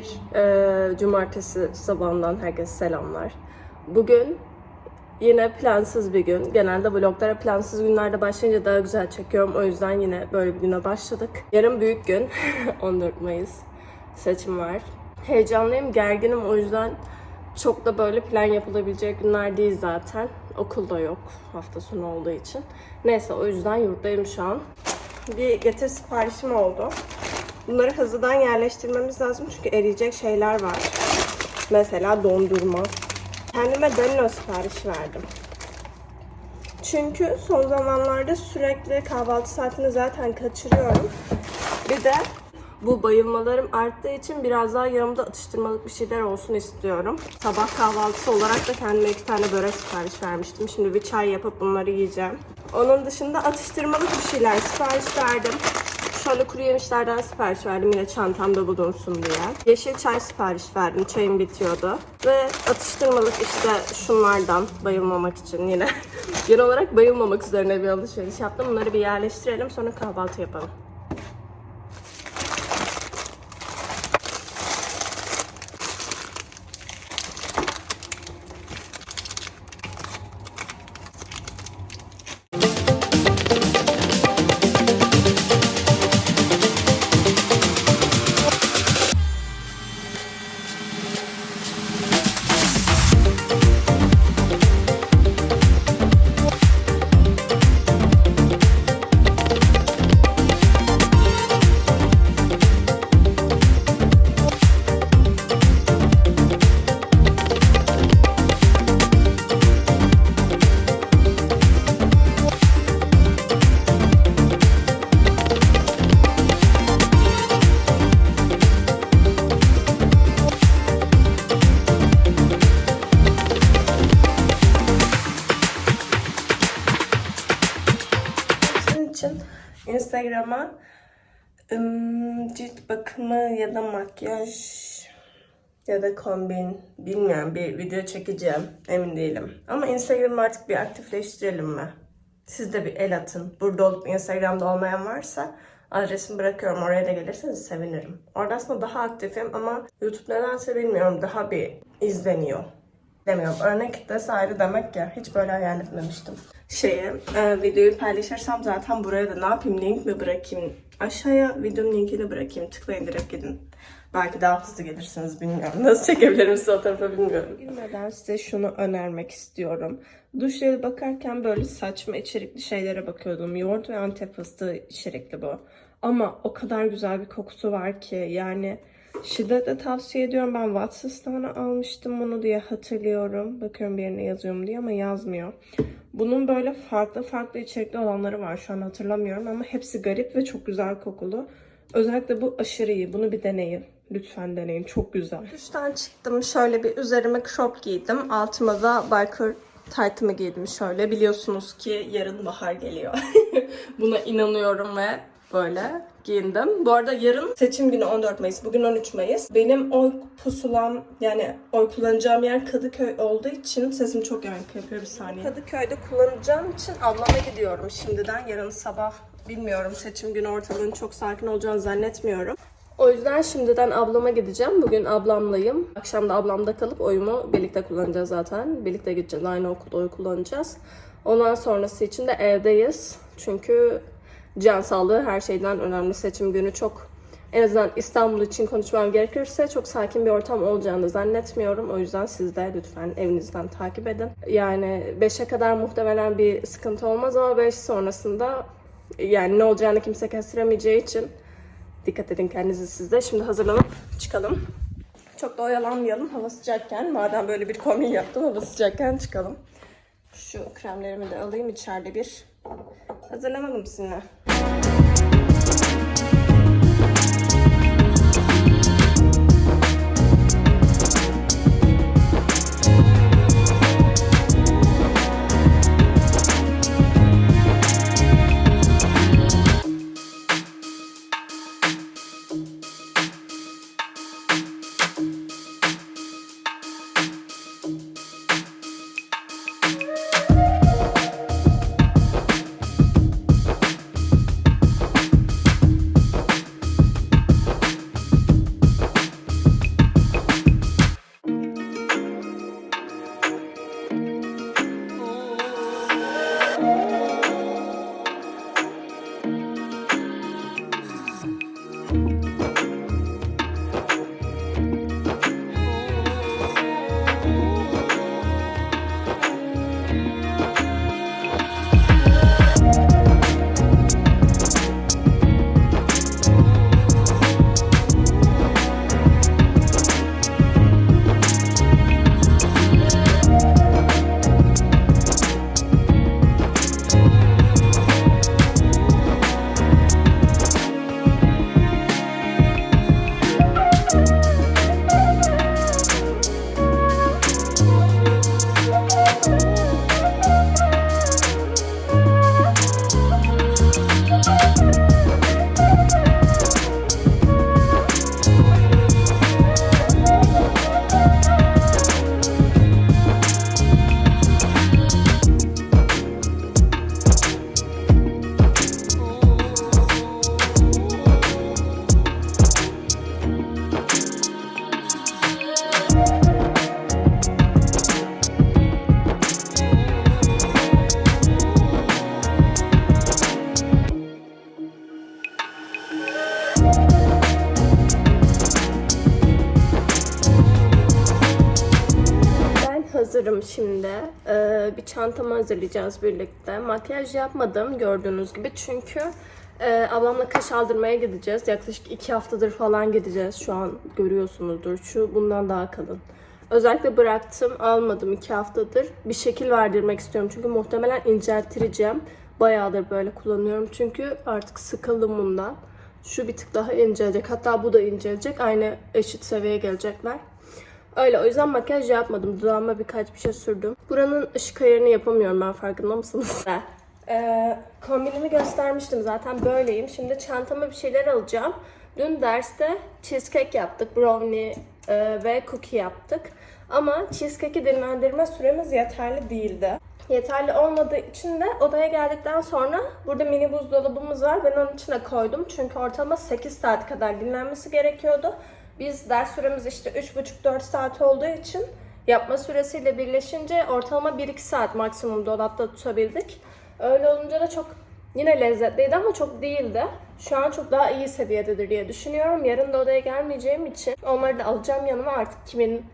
Bir e, cumartesi sabahından herkese selamlar. Bugün yine plansız bir gün. Genelde vloglara plansız günlerde başlayınca daha güzel çekiyorum. O yüzden yine böyle bir güne başladık. Yarın büyük gün. 14 Mayıs. Seçim var. Heyecanlıyım, gerginim. O yüzden çok da böyle plan yapılabilecek günler değil zaten. Okul da yok hafta sonu olduğu için. Neyse o yüzden yurttayım şu an. Bir getir siparişim oldu. Bunları hızlıdan yerleştirmemiz lazım çünkü eriyecek şeyler var. Mesela dondurma. Kendime Danilo sipariş verdim. Çünkü son zamanlarda sürekli kahvaltı saatini zaten kaçırıyorum. Bir de bu bayılmalarım arttığı için biraz daha yanımda atıştırmalık bir şeyler olsun istiyorum. Sabah kahvaltısı olarak da kendime iki tane börek sipariş vermiştim. Şimdi bir çay yapıp bunları yiyeceğim. Onun dışında atıştırmalık bir şeyler sipariş verdim. Şöyle kuru yemişlerden sipariş verdim yine çantamda bulunsun diye. Yeşil çay sipariş verdim. Çayım bitiyordu. Ve atıştırmalık işte şunlardan bayılmamak için yine. Genel olarak bayılmamak üzerine bir alışveriş yaptım. Bunları bir yerleştirelim sonra kahvaltı yapalım. Bakımı ya da makyaj ya da kombin bilmiyorum bir video çekeceğim emin değilim. Ama Instagram'ı artık bir aktifleştirelim mi? Siz de bir el atın. Burada olup Instagram'da olmayan varsa adresimi bırakıyorum. Oraya da gelirseniz sevinirim. Orada aslında daha aktifim ama YouTube nedense bilmiyorum daha bir izleniyor demiyorum. Örnek kitlesi ayrı demek ya. Hiç böyle hayal etmemiştim. Şeyi, e, videoyu paylaşırsam zaten buraya da ne yapayım, link mi bırakayım? Aşağıya videonun linkini bırakayım. Tıklayın direkt gidin. Belki daha hızlı gelirsiniz bilmiyorum. Nasıl çekebilirim size o tarafa bilmiyorum. Girmeden size şunu önermek istiyorum. Duş bakarken böyle saçma içerikli şeylere bakıyordum. Yoğurt ve antep fıstığı içerikli bu. Ama o kadar güzel bir kokusu var ki yani Şiddetle tavsiye ediyorum. Ben Watsons'tan almıştım bunu diye hatırlıyorum. Bakıyorum bir yerine yazıyor mu diye ama yazmıyor. Bunun böyle farklı farklı içerikli olanları var. Şu an hatırlamıyorum ama hepsi garip ve çok güzel kokulu. Özellikle bu aşırı iyi. Bunu bir deneyin. Lütfen deneyin. Çok güzel. Duştan çıktım. Şöyle bir üzerime crop giydim. Altıma da biker taytımı giydim şöyle. Biliyorsunuz ki yarın bahar geliyor. Buna inanıyorum ve böyle giyindim. Bu arada yarın seçim günü 14 Mayıs. Bugün 13 Mayıs. Benim oy pusulam yani oy kullanacağım yer Kadıköy olduğu için sesim çok yankı yapıyor bir saniye. Kadıköy'de kullanacağım için ablama gidiyorum şimdiden. Yarın sabah bilmiyorum seçim günü ortalığın çok sakin olacağını zannetmiyorum. O yüzden şimdiden ablama gideceğim. Bugün ablamlayım. Akşam da ablamda kalıp oyumu birlikte kullanacağız zaten. Birlikte gideceğiz. Aynı okulda oy kullanacağız. Ondan sonrası için de evdeyiz. Çünkü can sağlığı her şeyden önemli. Seçim günü çok en azından İstanbul için konuşmam gerekirse çok sakin bir ortam olacağını zannetmiyorum. O yüzden siz de lütfen evinizden takip edin. Yani 5'e kadar muhtemelen bir sıkıntı olmaz ama 5 sonrasında yani ne olacağını kimse kestiremeyeceği için dikkat edin kendinize siz de. Şimdi hazırlanıp çıkalım. Çok da oyalanmayalım hava sıcakken. Madem böyle bir kombin yaptım hava sıcakken çıkalım. Şu kremlerimi de alayım içeride bir hazırlanalım sizinle. Hazırım şimdi. Ee, bir çantamı hazırlayacağız birlikte. Makyaj yapmadım gördüğünüz gibi çünkü e, ablamla kaş aldırmaya gideceğiz. Yaklaşık iki haftadır falan gideceğiz. Şu an görüyorsunuzdur. Şu bundan daha kalın. Özellikle bıraktım, almadım iki haftadır. Bir şekil verdirmek istiyorum çünkü muhtemelen incelttireceğim. Bayağıdır böyle kullanıyorum çünkü artık sıkıldım bundan. Şu bir tık daha incelecek. Hatta bu da incelecek. Aynı eşit seviyeye gelecekler. Öyle o yüzden makyaj yapmadım. Dudağıma birkaç bir şey sürdüm. Buranın ışık ayarını yapamıyorum ben farkında mısınız? Ee, kombinimi göstermiştim zaten böyleyim. Şimdi çantama bir şeyler alacağım. Dün derste cheesecake yaptık. Brownie e, ve cookie yaptık. Ama cheesecake'i dinlendirme süremiz yeterli değildi. Yeterli olmadığı için de odaya geldikten sonra burada mini buzdolabımız var. Ben onun içine koydum. Çünkü ortalama 8 saat kadar dinlenmesi gerekiyordu. Biz ders süremiz işte 3,5-4 saat olduğu için yapma süresiyle birleşince ortalama 1-2 saat maksimum dolapta tutabildik. Öyle olunca da çok yine lezzetliydi ama çok değildi. Şu an çok daha iyi seviyededir diye düşünüyorum. Yarın da odaya gelmeyeceğim için onları da alacağım yanıma artık kimin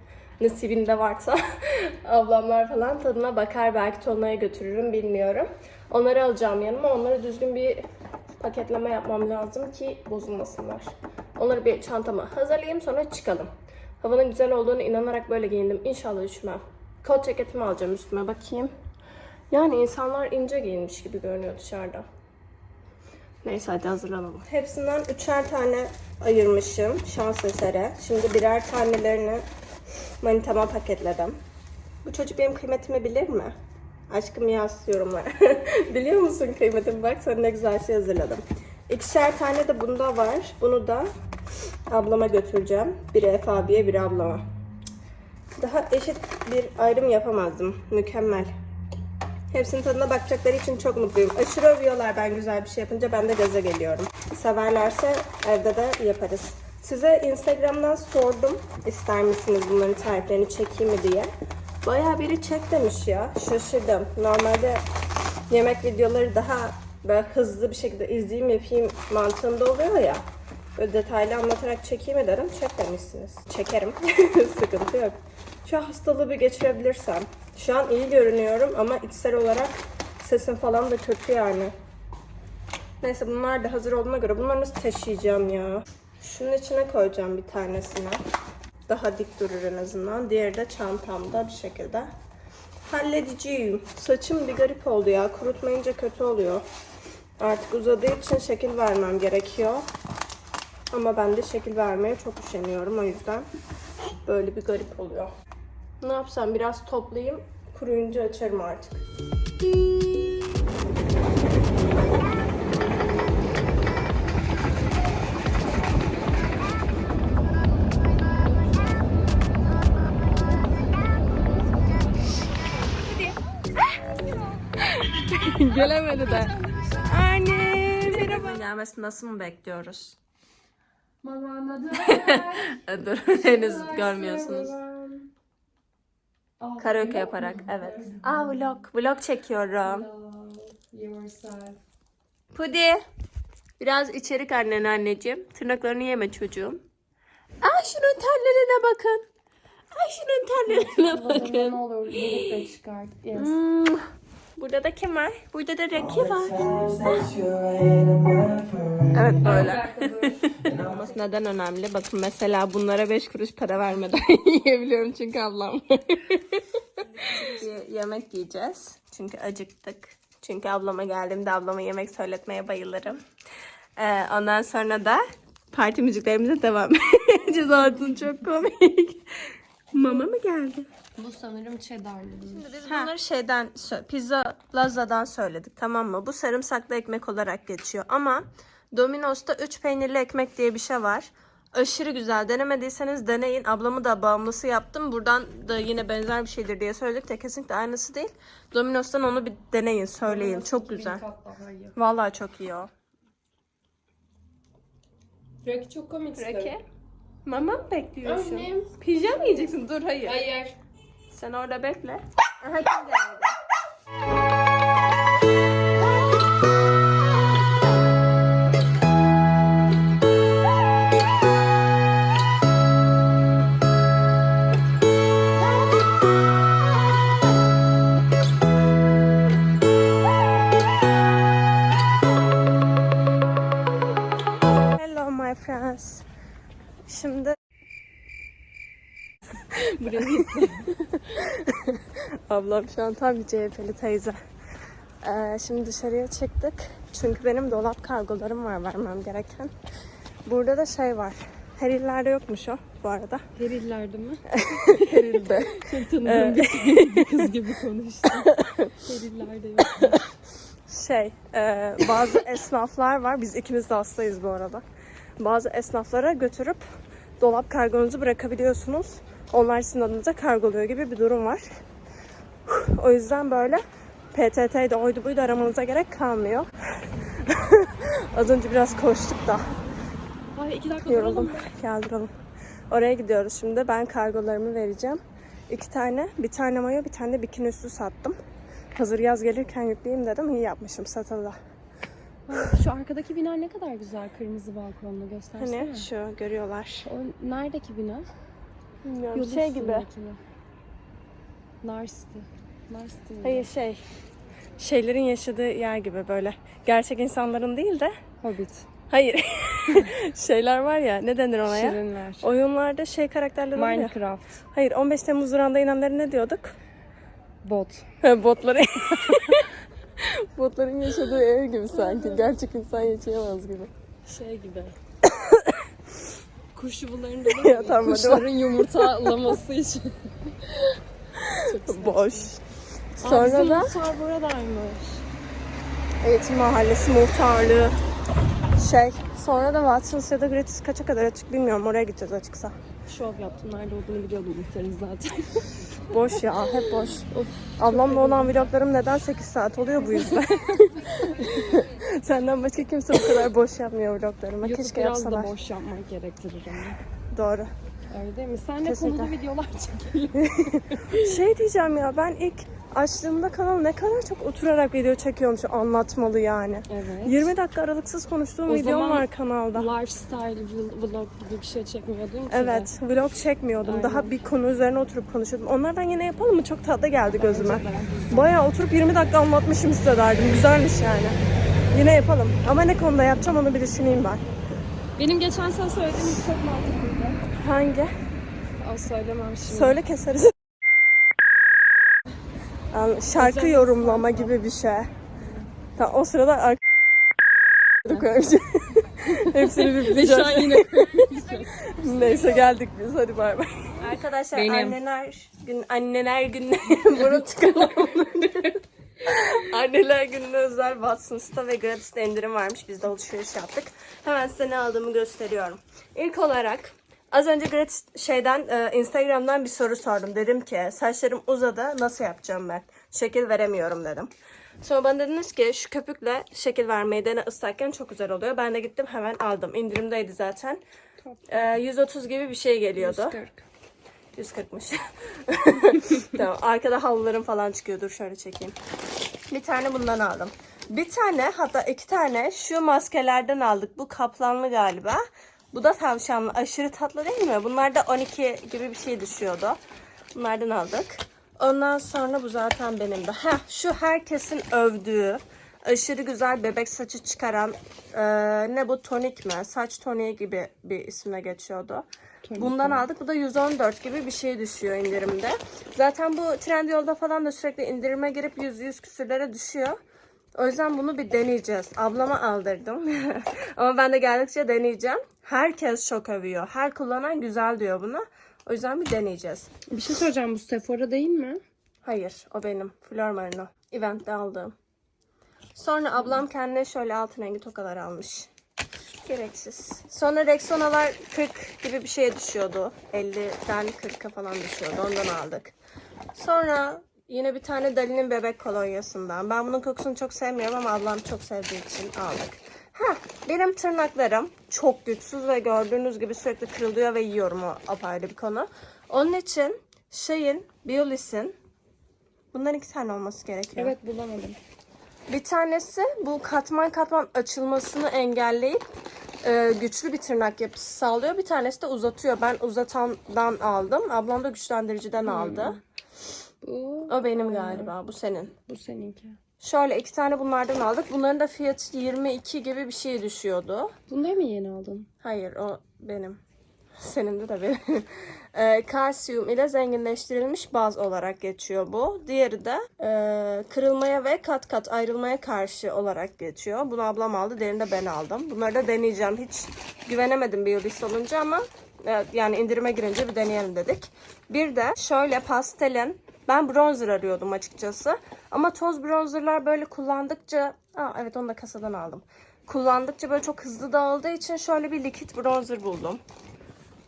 nasibinde varsa ablamlar falan tadına bakar belki tonlaya götürürüm bilmiyorum. Onları alacağım yanıma. Onları düzgün bir paketleme yapmam lazım ki bozulmasınlar. Onları bir çantama hazırlayayım sonra çıkalım. Havanın güzel olduğunu inanarak böyle giyindim. İnşallah üşümem. Kot ceketimi alacağım üstüme bakayım. Yani insanlar ince giyinmiş gibi görünüyor dışarıda. Neyse hadi hazırlanalım. Hepsinden üçer tane ayırmışım şans eseri. Şimdi birer tanelerini manitama paketledim. Bu çocuk benim kıymetimi bilir mi? Aşkım yaz yorumlara. Biliyor musun kıymetimi? Bak sana ne güzel şey hazırladım. İkişer tane de bunda var. Bunu da ablama götüreceğim. Biri Efe abiye, biri ablama. Daha eşit bir ayrım yapamazdım. Mükemmel. Hepsinin tadına bakacakları için çok mutluyum. Aşırı övüyorlar ben güzel bir şey yapınca. Ben de gaza geliyorum. Severlerse evde de yaparız. Size Instagram'dan sordum. ister misiniz bunların tariflerini çekeyim mi diye. Bayağı biri çek demiş ya. Şaşırdım. Normalde yemek videoları daha böyle hızlı bir şekilde izleyeyim yapayım mantığında oluyor ya. Böyle detaylı anlatarak çekeyim ederim. Çek demişsiniz. Çekerim. Sıkıntı yok. Şu hastalığı bir geçirebilirsem. Şu an iyi görünüyorum ama içsel olarak sesim falan da kötü yani. Neyse bunlar da hazır olduğuna göre bunları nasıl taşıyacağım ya? Şunun içine koyacağım bir tanesini. Daha dik durur en azından. Diğeri de çantamda bir şekilde. Halledeceğim. Saçım bir garip oldu ya. Kurutmayınca kötü oluyor. Artık uzadığı için şekil vermem gerekiyor. Ama ben de şekil vermeye çok üşeniyorum. O yüzden böyle bir garip oluyor. Ne yapsam biraz toplayayım. Kuruyunca açarım artık. Gelemedi de. Anne merhaba. Gelmesi nasıl mı bekliyoruz? Dur henüz görmüyorsunuz. Karaoke yaparak evet. Aa vlog. Vlog çekiyorum. Pudi. Biraz içerik annen anneciğim. Tırnaklarını yeme çocuğum. Aa şunun terlerine bakın. Ay şunun terlerine bakın. Ne olur birlikte çıkart. Yes. Burada da kim var? Burada da Reki var. Evet böyle. Olması neden önemli? Bakın mesela bunlara 5 kuruş para vermeden yiyebiliyorum çünkü ablam. Yemek yiyeceğiz. Çünkü acıktık. Çünkü ablama geldiğimde ablama yemek söyletmeye bayılırım. Ee, ondan sonra da parti müziklerimize devam edeceğiz. Ortun çok komik. Mama mı geldi? Bu sanırım cheddarlı. Biz bunları şeyden, Pizza Plaza'dan söyledik tamam mı? Bu sarımsaklı ekmek olarak geçiyor ama Domino's'ta 3 peynirli ekmek diye bir şey var. Aşırı güzel. Denemediyseniz deneyin. Ablamı da bağımlısı yaptım. Buradan da yine benzer bir şeydir diye söyledik de kesinlikle aynısı değil. Domino's'tan onu bir deneyin, söyleyin. Çok güzel. Vallahi çok iyi o. Raki çok komik. Reki? Mama mı bekliyorsun? Annem. Pijama yiyeceksin. Dur hayır. Hayır. Sen orada bekle. Aha kim geldi? Ablam şu an tam bir CHP'li teyze. Ee, şimdi dışarıya çıktık. Çünkü benim dolap kargolarım var vermem gereken. Burada da şey var. Her illerde yokmuş o bu arada. Herillerde mi? Her ilde. Tanıdığım bir, kız gibi konuştu. Herillerde yok. Şey, e, bazı esnaflar var. Biz ikimiz de hastayız bu arada. Bazı esnaflara götürüp dolap kargonuzu bırakabiliyorsunuz. Onlar sizin adınıza kargoluyor gibi bir durum var. O yüzden böyle PTT'de oydu buydu aramanıza gerek kalmıyor. Az önce biraz koştuk da Ay iki dakika yoruldum. duralım. Oraya gidiyoruz şimdi. Ben kargolarımı vereceğim. İki tane, bir tane mayo, bir tane de bikini üstü sattım. Hazır yaz gelirken yükleyeyim dedim. İyi yapmışım satıldı. Ay, Şu arkadaki bina ne kadar güzel kırmızı balkonlu göstersene. Hani şu görüyorlar. O neredeki bina? Bilmiyorum. Yolun şey gibi. üstündeki mi? Nars'tı. Hayır şey. Şeylerin yaşadığı yer gibi böyle. Gerçek insanların değil de. Hobbit. Hayır. Şeyler var ya. Ne denir ona ya? Şirinler. Oyunlarda şey karakterler oluyor. ya. Minecraft. Hayır 15 Temmuz durağında inenlere ne diyorduk? Bot. Botları. Botların yaşadığı ev gibi sanki. Gerçek insan yaşayamaz gibi. Şey gibi. Kuş yuvalarında da Ya tamam, hadi kuşların yumurtalaması için. Boş. Aa, Sonra bizim da muhtar buradaymış. eğitim mahallesi muhtarlığı şey. Sonra da Watsons ya da Gratis kaça kadar açık bilmiyorum. Oraya gideceğiz açıksa. Şov yaptım. Nerede olduğunu biliyordum muhtarın zaten. Boş ya hep boş. Ablamla olan vloglarım neden 8 saat oluyor bu yüzden. Senden başka kimse bu kadar boş yapmıyor vloglarımı. YouTube Keşke biraz yapsalar. da boş yapmak gerektirir ama. Doğru. Öyle değil mi? Sen de Kesinlikle. konulu videolar çekelim. Şey diyeceğim ya ben ilk açtığımda kanal ne kadar çok oturarak video çekiyormuş anlatmalı yani. Evet. 20 dakika aralıksız konuştuğum O videom var kanalda. Lifestyle vl- vlog gibi bir şey çekmiyordun ki. Evet, vlog çekmiyordum. Aynen. Daha bir konu üzerine oturup konuşuyordum. Onlardan yine yapalım mı? Çok tatlı geldi gözüme. Bayağı oturup 20 dakika anlatmışım hissederdim. Güzelmiş yani. Yine yapalım. Ama ne konuda yapacağım onu bir düşüneyim ben. Benim geçen sene söylediğim çok mantıklıydı. Hangi? Aa, söylemem şimdi. Söyle keseriz. Yani şarkı yorumlama gibi bir şey. Tamam, o sırada ar-. Hepsini bir an yine Neyse geldik biz hadi bay bay. Arkadaşlar Benim. anneler gün anneler günü bunu çıkaralım. Anneler gününe özel Watson's'ta ve Gratis'te indirim varmış. Biz de alışveriş yaptık. Hemen size ne aldığımı gösteriyorum. İlk olarak az önce Gratis şeyden e, Instagram'dan bir soru sordum. Dedim ki saçlarım uzadı nasıl yapacağım ben? Şekil veremiyorum dedim. Sonra bana dediniz ki şu köpükle şekil vermeyi dene ıslakken çok güzel oluyor. Ben de gittim hemen aldım. İndirimdeydi zaten. E, 130 gibi bir şey geliyordu. 140'mış. tamam. Arkada havlularım falan çıkıyor. Dur şöyle çekeyim. Bir tane bundan aldım. Bir tane hatta iki tane şu maskelerden aldık. Bu kaplanlı galiba. Bu da tavşanlı. Aşırı tatlı değil mi? Bunlar da 12 gibi bir şey düşüyordu. Bunlardan aldık. Ondan sonra bu zaten benim de. Heh, şu herkesin övdüğü aşırı güzel bebek saçı çıkaran eee, ne bu tonik mi? Saç toniği gibi bir ismine geçiyordu. Bundan aldık. Bu da 114 gibi bir şey düşüyor indirimde. Zaten bu Trendyol'da falan da sürekli indirime girip 100-100 küsürlere düşüyor. O yüzden bunu bir deneyeceğiz. Ablama aldırdım. Ama ben de geldikçe deneyeceğim. Herkes çok övüyor. Her kullanan güzel diyor buna. O yüzden bir deneyeceğiz. Bir şey söyleyeceğim bu Sephora değil mi? Hayır, o benim. Flor Marino. Event'te aldığım. Sonra ablam kendine şöyle altın rengi tokalar almış. Gereksiz. Sonra Rexona'lar 40 gibi bir şeye düşüyordu. 50'den 40'a falan düşüyordu. Ondan aldık. Sonra yine bir tane Dali'nin bebek kolonyasından. Ben bunun kokusunu çok sevmiyorum ama ablam çok sevdiği için aldık. Ha, benim tırnaklarım çok güçsüz ve gördüğünüz gibi sürekli kırılıyor ve yiyorum o apayrı bir konu. Onun için şeyin, Biolis'in bundan iki tane olması gerekiyor. Evet bulamadım. Bir tanesi bu katman katman açılmasını engelleyip e, güçlü bir tırnak yapısı sağlıyor. Bir tanesi de uzatıyor. Ben uzatandan aldım. Ablam da güçlendiriciden aldı. Bu, O benim galiba. Bu senin. bu seninki. Şöyle iki tane bunlardan aldık. Bunların da fiyatı 22 gibi bir şey düşüyordu. Bunları mı yeni aldın? Hayır o benim. Senin de tabii. Ee, kalsiyum ile zenginleştirilmiş baz olarak geçiyor bu. Diğeri de e, kırılmaya ve kat kat ayrılmaya karşı olarak geçiyor. Bunu ablam aldı, diğerini de ben aldım. Bunları da deneyeceğim. Hiç güvenemedim bir list olunca ama e, yani indirime girince bir deneyelim dedik. Bir de şöyle pastelin ben bronzer arıyordum açıkçası. Ama toz bronzerlar böyle kullandıkça... Aa, evet onu da kasadan aldım. Kullandıkça böyle çok hızlı dağıldığı için şöyle bir likit bronzer buldum.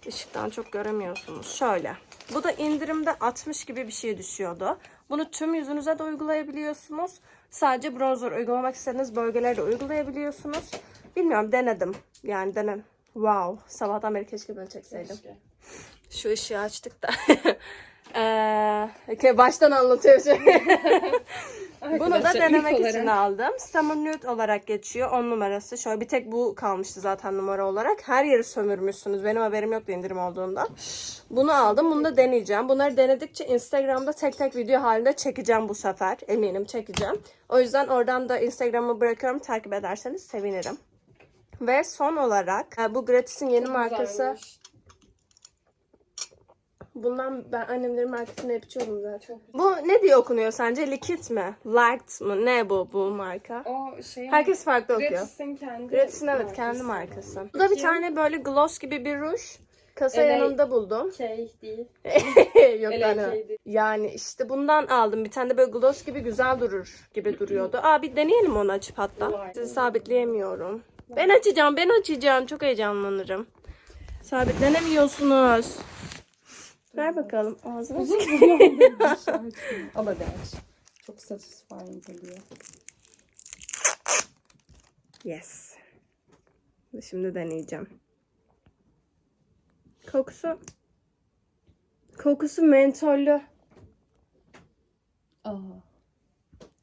Işıktan çok göremiyorsunuz. Şöyle. Bu da indirimde 60 gibi bir şey düşüyordu. Bunu tüm yüzünüze de uygulayabiliyorsunuz. Sadece bronzer uygulamak istediğiniz bölgelere de uygulayabiliyorsunuz. Bilmiyorum denedim. Yani denem. Wow. Sabahtan beri keşke böyle çekseydim. Şu ışığı açtık da. Eee, baştan anlatıyorum. Bunu da denemek için olarak- aldım. Summer Nude olarak geçiyor. 10 numarası. Şöyle bir tek bu kalmıştı zaten numara olarak. Her yeri sömürmüşsünüz. Benim haberim yoktu indirim olduğunda. Bunu aldım. Bunu da deneyeceğim. Bunları denedikçe Instagram'da tek tek video halinde çekeceğim bu sefer. Eminim çekeceğim. O yüzden oradan da Instagram'ı bırakıyorum. Takip ederseniz sevinirim. Ve son olarak e, bu Gratis'in yeni markası. Bundan ben annemlerin markasını hep içiyordum zaten. Bu ne diye okunuyor sence? Likit mi? Light mı? Ne bu bu marka? O şey Herkes farklı okuyor. Gratis'in kendi Gratis'in evet markası. kendi markası. Bu da bir tane böyle gloss gibi bir ruj. Kasa Evet. yanında buldum. Şey değil. Yok LA yani. değil. Yani işte bundan aldım. Bir tane de böyle gloss gibi güzel durur gibi duruyordu. Aa bir deneyelim onu açıp hatta. Sizi sabitleyemiyorum. Ben açacağım, ben açacağım. Çok heyecanlanırım. Sabitlenemiyorsunuz. Ver bakalım ağzına. Al hadi aç. Çok satisfying geliyor. Yes. Şimdi deneyeceğim. Kokusu. Kokusu mentollü. Aa.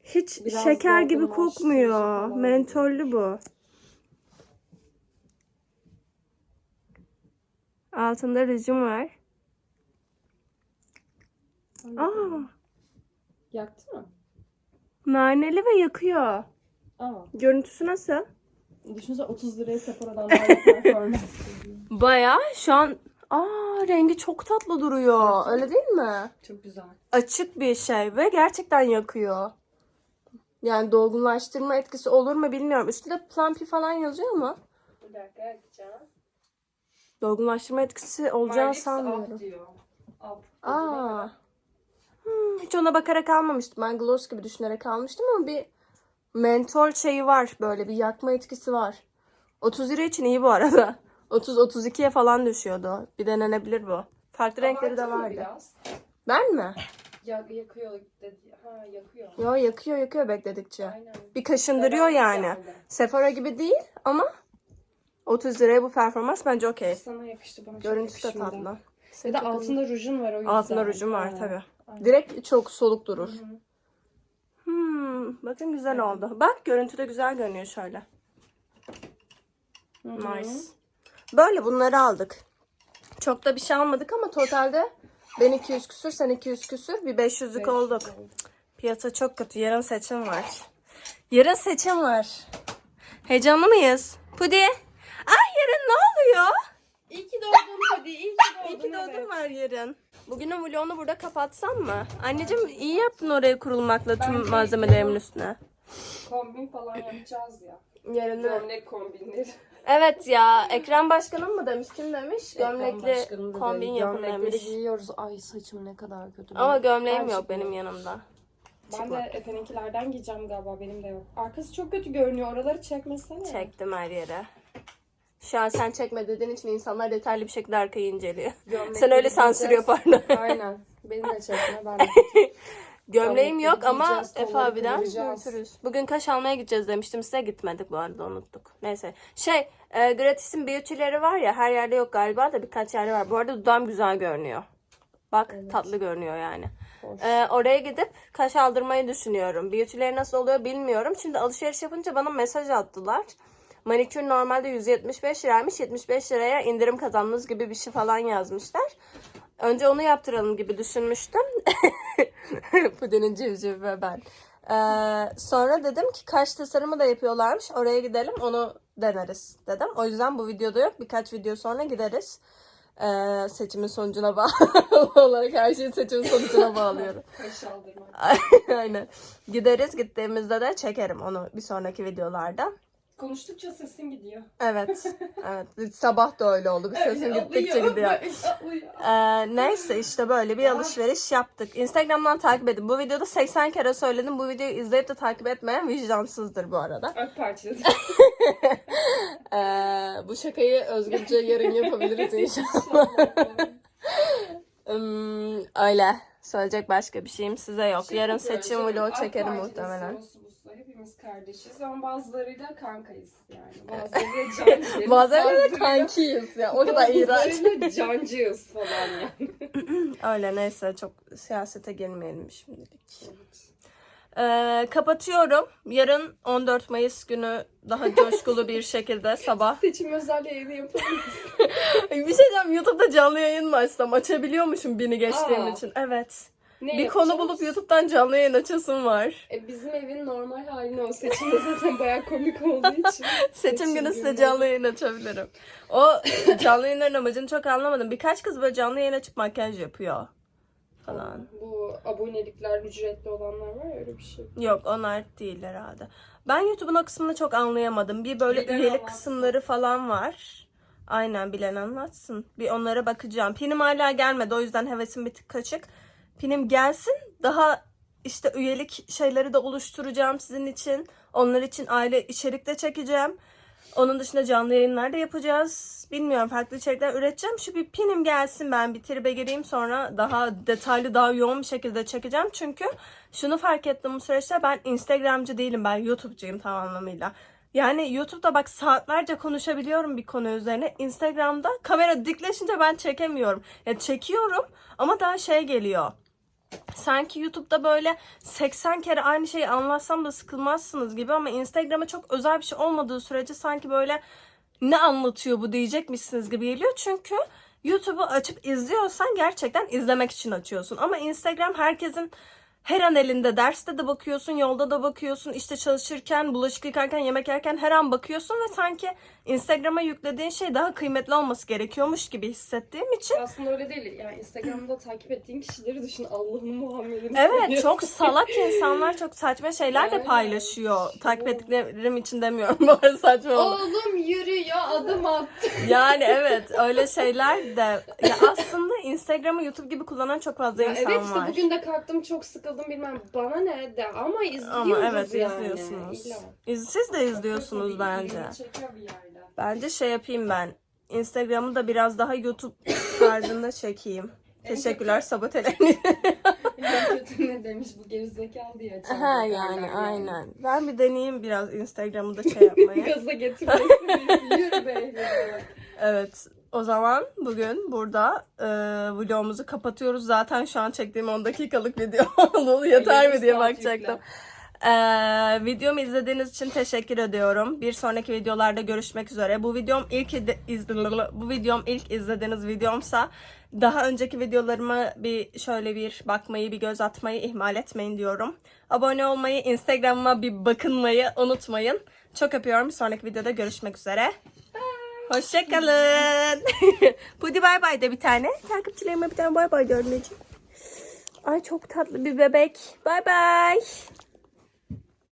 Hiç Biraz şeker gibi kokmuyor. Mentollü bu. Altında rujum var. Aa, Yaktı mı? naneli ve yakıyor. Aa. Görüntüsü nasıl? Düşünsene 30 liraya Sephora'dan performans. Baya şu an Aa rengi çok tatlı duruyor. Öyle değil mi? Çok güzel. Açık bir şey ve gerçekten yakıyor. Yani dolgunlaştırma etkisi olur mu bilmiyorum. Üstünde plumpy falan yazıyor mu? Bir dakika yakacağım. Dolgunlaştırma etkisi olacağını sanmıyorum. diyor. Up. Aa. Hmm, hiç ona bakarak almamıştım. Ben gloss gibi düşünerek almıştım ama bir mentol şeyi var. Böyle bir yakma etkisi var. 30 lira için iyi bu arada. 30-32'ye falan düşüyordu. Bir denenebilir bu. Farklı renkleri de vardı. Biraz. Ben mi? Ya, yakıyor dedi. Ha yakıyor. Yo yakıyor yakıyor bekledikçe. Aynen. Bir kaşındırıyor Beraber yani. geldi. Sephora gibi değil ama 30 liraya bu performans bence okey. Sana yakıştı bana Görüntüsü de tatlı. Bir de altında rujun var o yüzden. Altında rujum var Ha. Aynen. Direkt çok soluk durur. Hı hı. Hmm, bakın güzel oldu. Bak görüntüde güzel görünüyor şöyle. Hı hı. Nice. Böyle bunları aldık. Çok da bir şey almadık ama totalde ben 200 küsür sen 200 küsür bir 500'lük olduk. Piyasa çok kötü. Yarın seçim var. Yarın seçim var. Heyecanlı mıyız? Pudi. Ay yarın ne oluyor? İyi ki doğdun hadi. İyi ki doğdun. İyi ki doğdun evet. var yarın. Bugünün vlogunu burada kapatsam mı? Anneciğim iyi yaptın oraya kurulmakla tüm Bence malzemelerimin üstüne. Kombin falan yapacağız ya. Yarın Gömlek kombinleri. Evet ya Ekrem Başkanım mı demiş kim demiş? Gömlekli kombin yapın demiş. giyiyoruz. Ay saçım ne kadar kötü. Ama gömleğim yok benim yanımda. Ben de Efe'ninkilerden giyeceğim galiba. Benim de yok. Arkası çok kötü görünüyor. Oraları çekmesene. Çektim her yere. Şu an sen çekme dediğin için insanlar detaylı bir şekilde arkayı inceliyor. Gömlekleri Sen öyle sansür yapardın. Aynen. Beni de çekme. Ben de Gömleğim yok ama Efe abiden görüşürüz. Bugün kaş almaya gideceğiz demiştim size gitmedik bu arada unuttuk. Neyse. Şey e, Gratis'in beauty'leri var ya her yerde yok galiba da birkaç yerde var. Bu arada dudağım güzel görünüyor. Bak tatlı görünüyor yani. Hoş. E, oraya gidip kaş aldırmayı düşünüyorum. Beauty'leri nasıl oluyor bilmiyorum. Şimdi alışveriş yapınca bana mesaj attılar. Manikür normalde 175 liraymış. 75 liraya indirim kazandınız gibi bir şey falan yazmışlar. Önce onu yaptıralım gibi düşünmüştüm. Pudinin civciv ve ben. Ee, sonra dedim ki kaş tasarımı da yapıyorlarmış. Oraya gidelim onu deneriz dedim. O yüzden bu videoda yok. Birkaç video sonra gideriz. Ee, seçimin sonucuna bağlı olarak her şeyi seçimin sonucuna bağlıyorum. Aynen. Gideriz gittiğimizde de çekerim onu bir sonraki videolarda. Konuştukça sesin gidiyor. Evet. Evet. Sabah da öyle oldu. Bir sesim gittikçe gidiyor. Ee, neyse işte böyle bir alışveriş yaptık. Instagram'dan takip edin. Bu videoda 80 kere söyledim. Bu videoyu izleyip de takip etmeyen vicdansızdır bu arada. AK Partisi. Ee, bu şakayı özgürce yarın yapabiliriz inşallah. Hmm, öyle. Söyleyecek başka bir şeyim size yok. Yarın seçim vlogu çekerim muhtemelen. Hepimiz kardeşiz ama bazılarıyla kankayız yani. Bazılarıyla cancıyız. De kankiyiz ya. O kadar iğrenç. Bazılarıyla cancıyız falan yani. Öyle neyse çok siyasete girmeyelim şimdilik. Ee, kapatıyorum. Yarın 14 Mayıs günü daha coşkulu bir şekilde sabah. Seçim özel yayını yapalım. bir şey diyeceğim YouTube'da canlı yayın mı açsam? Açabiliyormuşum bini geçtiğim Aa. için. Evet. Ne bir konu bulup YouTube'dan canlı yayın açasım var. E, bizim evin normal halini o seçimde zaten bayağı komik olduğu için. Seçim günü size canlı yayın açabilirim. O canlı yayınların amacını çok anlamadım. Birkaç kız böyle canlı yayın açıp makyaj yapıyor falan. Bu abonelikler ücretli olanlar var ya öyle bir şey. Yok onlar değil herhalde. Ben YouTube'un o kısmını çok anlayamadım. Bir böyle Bilen üyelik anlatsın. kısımları falan var. Aynen bilen anlatsın. Bir onlara bakacağım. Pinim hala gelmedi o yüzden hevesim bir tık kaçık. Pinim gelsin daha işte üyelik şeyleri de oluşturacağım sizin için. Onlar için aile içerik de çekeceğim. Onun dışında canlı yayınlar da yapacağız. Bilmiyorum farklı içerikler üreteceğim. Şu bir pinim gelsin ben bir tribe gireyim sonra daha detaylı daha yoğun bir şekilde çekeceğim. Çünkü şunu fark ettim bu süreçte ben Instagramcı değilim ben YouTube'cuyum tam anlamıyla. Yani YouTube'da bak saatlerce konuşabiliyorum bir konu üzerine. Instagram'da kamera dikleşince ben çekemiyorum. Ya çekiyorum ama daha şey geliyor. Sanki YouTube'da böyle 80 kere aynı şeyi anlatsam da sıkılmazsınız gibi ama Instagram'a çok özel bir şey olmadığı sürece sanki böyle ne anlatıyor bu diyecekmişsiniz gibi geliyor. Çünkü YouTube'u açıp izliyorsan gerçekten izlemek için açıyorsun. Ama Instagram herkesin her an elinde derste de bakıyorsun, yolda da bakıyorsun, işte çalışırken, bulaşık yıkarken, yemek yerken her an bakıyorsun ve sanki Instagram'a yüklediğin şey daha kıymetli olması gerekiyormuş gibi hissettiğim için Aslında öyle değil. Yani Instagram'da takip ettiğin kişileri düşün. Allah'ın Muhammed'ini Evet çok salak insanlar çok saçma şeyler de paylaşıyor. Takip ettiklerim için demiyorum bu arada saçma oldu. Oğlum yürü ya adım at. Yani evet öyle şeyler de ya aslında Instagram'ı YouTube gibi kullanan çok fazla insan evet işte var. bugün de kalktım çok sıkıldım bilmem bana ne de ama izliyoruz Ama evet yani. izliyorsunuz. İlla. İz- Siz de izliyorsunuz bence. Bence şey yapayım ben. Instagram'ı da biraz daha YouTube tarzında çekeyim. Teşekkürler saboteleriniz. En kötü ne demiş bu gerizekalı diye. açan Ha bakarlar yani aynen. Ben bir deneyeyim biraz Instagram'ı da şey yapmayı. Gaza getirmesin. Yürü be. Evet. O zaman bugün burada e, vlogumuzu kapatıyoruz. Zaten şu an çektiğim 10 dakikalık video oldu. Yeter mi diye bakacaktım. E, videomu izlediğiniz için teşekkür ediyorum. Bir sonraki videolarda görüşmek üzere. Bu videom ilk iz- bu videom ilk izlediğiniz videomsa daha önceki videolarıma bir şöyle bir bakmayı, bir göz atmayı ihmal etmeyin diyorum. Abone olmayı, Instagram'ıma bir bakınmayı unutmayın. Çok öpüyorum. Bir sonraki videoda görüşmek üzere. Hoşçakalın. Pudi bay bay de bir tane. Takipçilerime bir tane bay bay de. Ay çok tatlı bir bebek. Bay bay.